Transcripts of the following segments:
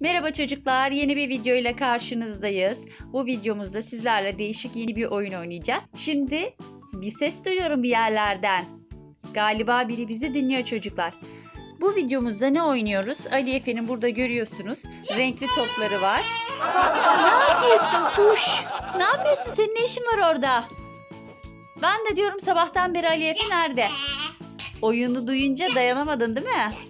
Merhaba çocuklar, yeni bir video ile karşınızdayız. Bu videomuzda sizlerle değişik yeni bir oyun oynayacağız. Şimdi bir ses duyuyorum bir yerlerden. Galiba biri bizi dinliyor çocuklar. Bu videomuzda ne oynuyoruz? Ali Efe'nin burada görüyorsunuz. Renkli topları var. ne yapıyorsun kuş? Ne yapıyorsun? Senin ne işin var orada? Ben de diyorum sabahtan beri Ali Efe nerede? Oyunu duyunca dayanamadın değil mi?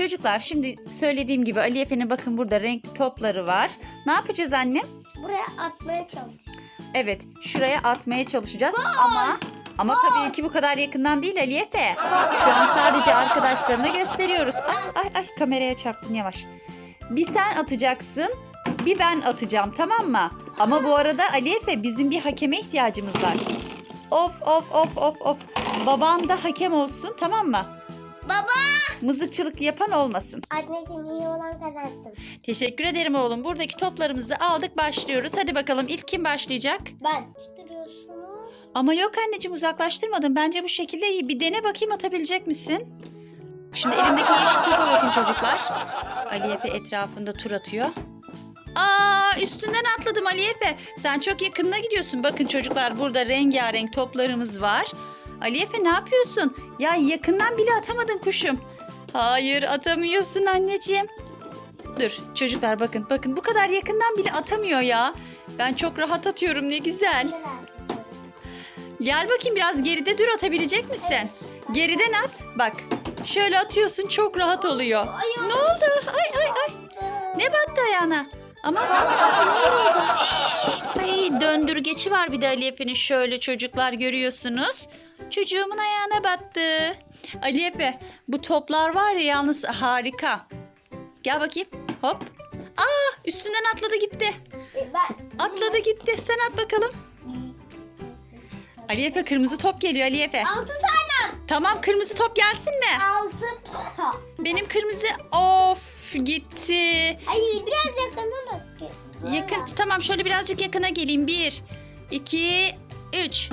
Çocuklar şimdi söylediğim gibi Ali Efe'nin bakın burada renkli topları var. Ne yapacağız annem? Buraya atmaya çalış. Evet şuraya atmaya çalışacağız ama ama tabii ki bu kadar yakından değil Ali Efe. Şu an sadece arkadaşlarına gösteriyoruz. Ay ay, ay kameraya çarptın yavaş. Bir sen atacaksın bir ben atacağım tamam mı? Ama bu arada Ali Efe bizim bir hakeme ihtiyacımız var. Of of of of of. Baban da hakem olsun tamam mı? Baba! Mızıkçılık yapan olmasın. Anneciğim iyi olan kazansın. Teşekkür ederim oğlum. Buradaki toplarımızı aldık başlıyoruz. Hadi bakalım ilk kim başlayacak? Ben. Ama yok anneciğim uzaklaştırmadım. Bence bu şekilde iyi. Bir dene bakayım atabilecek misin? Şimdi elimdeki yeşil topa bakın çocuklar. Ali Efe etrafında tur atıyor. Aa üstünden atladım Ali Efe. Sen çok yakınına gidiyorsun. Bakın çocuklar burada rengarenk toplarımız var. Ali Efe ne yapıyorsun? Ya yakından bile atamadın kuşum. Hayır atamıyorsun anneciğim. Dur çocuklar bakın bakın bu kadar yakından bile atamıyor ya. Ben çok rahat atıyorum ne güzel. Gel bakayım biraz geride dur atabilecek misin? Geriden at. Bak. Şöyle atıyorsun çok rahat oluyor. Ne oldu? Ay ay ay. Ne battı ayağına? Ama Ay döndürgeci var bir de Ali Efe'nin şöyle çocuklar görüyorsunuz. Çocuğumun ayağına battı. Ali Efe bu toplar var ya yalnız harika. Gel bakayım. Hop. Aa üstünden atladı gitti. Ben. Atladı gitti. Sen at bakalım. Ali Efe kırmızı top geliyor Ali Efe. Altı tane. Tamam kırmızı top gelsin mi? Altı. Benim kırmızı of gitti. Hayır biraz yakından at. Yakın tamam şöyle birazcık yakına geleyim. Bir, iki, üç.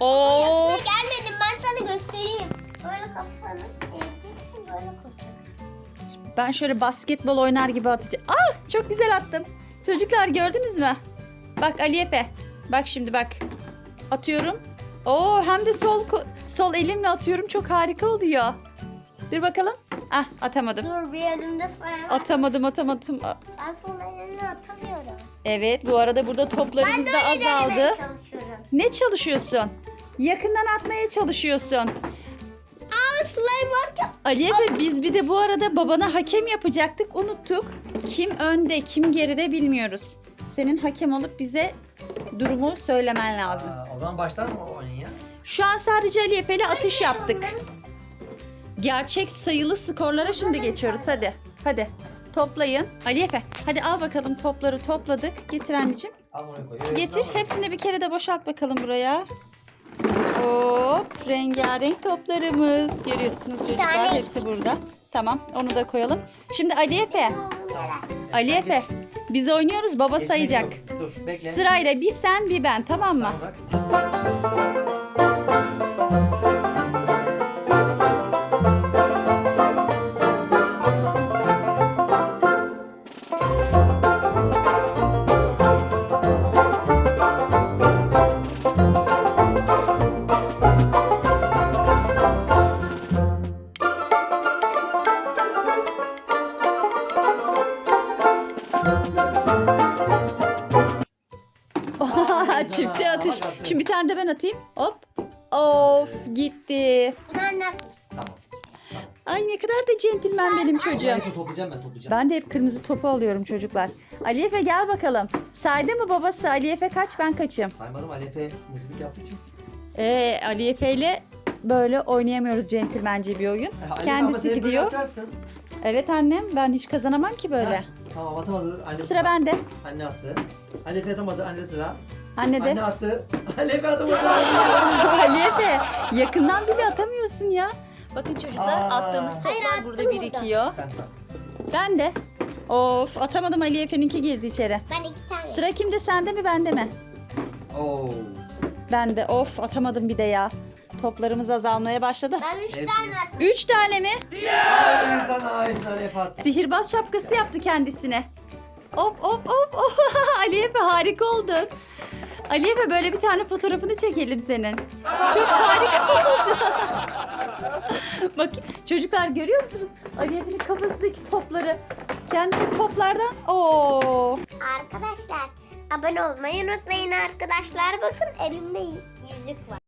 Of. Gelmedim ben sana göstereyim. Böyle kafanı eğeceksin böyle koyacaksın. Ben şöyle basketbol oynar gibi atacağım. Aa çok güzel attım. Çocuklar gördünüz mü? Bak Ali Efe. Bak şimdi bak. Atıyorum. Oo hem de sol sol elimle atıyorum. Çok harika oluyor. Dur bakalım. Ah atamadım. Dur bir elimde sayalım. Atamadım atamadım. Ben sol elimle atamıyorum. Evet bu arada burada toplarımız da öyle azaldı. denemeye çalışıyorum. Ne çalışıyorsun? Yakından atmaya çalışıyorsun. Aa slime varken. Ali Efe biz bir de bu arada babana hakem yapacaktık unuttuk. Kim önde kim geride bilmiyoruz. Senin hakem olup bize durumu söylemen lazım. Aa, o zaman başlar mı oyun ya? Şu an sadece Ali Efe ile atış yaptık. Gerçek sayılı skorlara şimdi geçiyoruz hadi. Hadi toplayın. Ali Efe hadi al bakalım topları topladık. Getir anneciğim. Al onu koy. Evet, Getir tamam. hepsini bir kere de boşalt bakalım buraya. Hop rengarenk toplarımız. Görüyorsunuz çocuklar hepsi burada. Tamam onu da koyalım. Şimdi Ali Efe. Ali Efe. Biz oynuyoruz baba sayacak. Dur bekle. Sırayla bir sen bir ben tamam mı? Sen bırak. Çifte atış. Şimdi bir tane de ben atayım. Hop. Of gitti. Bunlar ne? Tamam. Ay ne kadar da centilmen benim çocuğum. Neyse toplayacağım ben toplayacağım. Ben de hep kırmızı topu alıyorum çocuklar. Ali Efe gel bakalım. Saydı mı babası? Ali Efe kaç ben kaçım? Saymadım Ali Efe mızıklık yaptığı için. Ee, Ali Efe ile böyle oynayamıyoruz centilmence bir oyun. Ali Efe ama Kendisi böyle gidiyor. atarsın. Evet annem ben hiç kazanamam ki böyle. Ha, Tamam atamadı. Anne Sıra bende. Anne attı. Ali Efe atamadı. Anne sıra. Anne de. Anne attı. Ali Efe atamadı. Ali Efe yakından bile atamıyorsun ya. Bakın çocuklar Aa. attığımız toplar Hayır, attım burada burada. birikiyor. Ben de. Of atamadım Ali Efe'ninki girdi içeri. Ben iki tane. Sıra kimde sende mi bende mi? Oo. Ben de of atamadım bir de ya. Toplarımız azalmaya başladı. Ben üç Hepsini. tane attım. Üç tane mi? Aferin sana Ayşe Alefe attı. Sihirbaz şapkası yaptı kendisine. Of of of of. Ali Efe harika oldun. Ali Efe böyle bir tane fotoğrafını çekelim senin. Çok harika oldu. Bakın çocuklar görüyor musunuz? Ali Efe'nin kafasındaki topları. Kendi toplardan. Oo. Arkadaşlar abone olmayı unutmayın arkadaşlar. Bakın elimde yüzük var.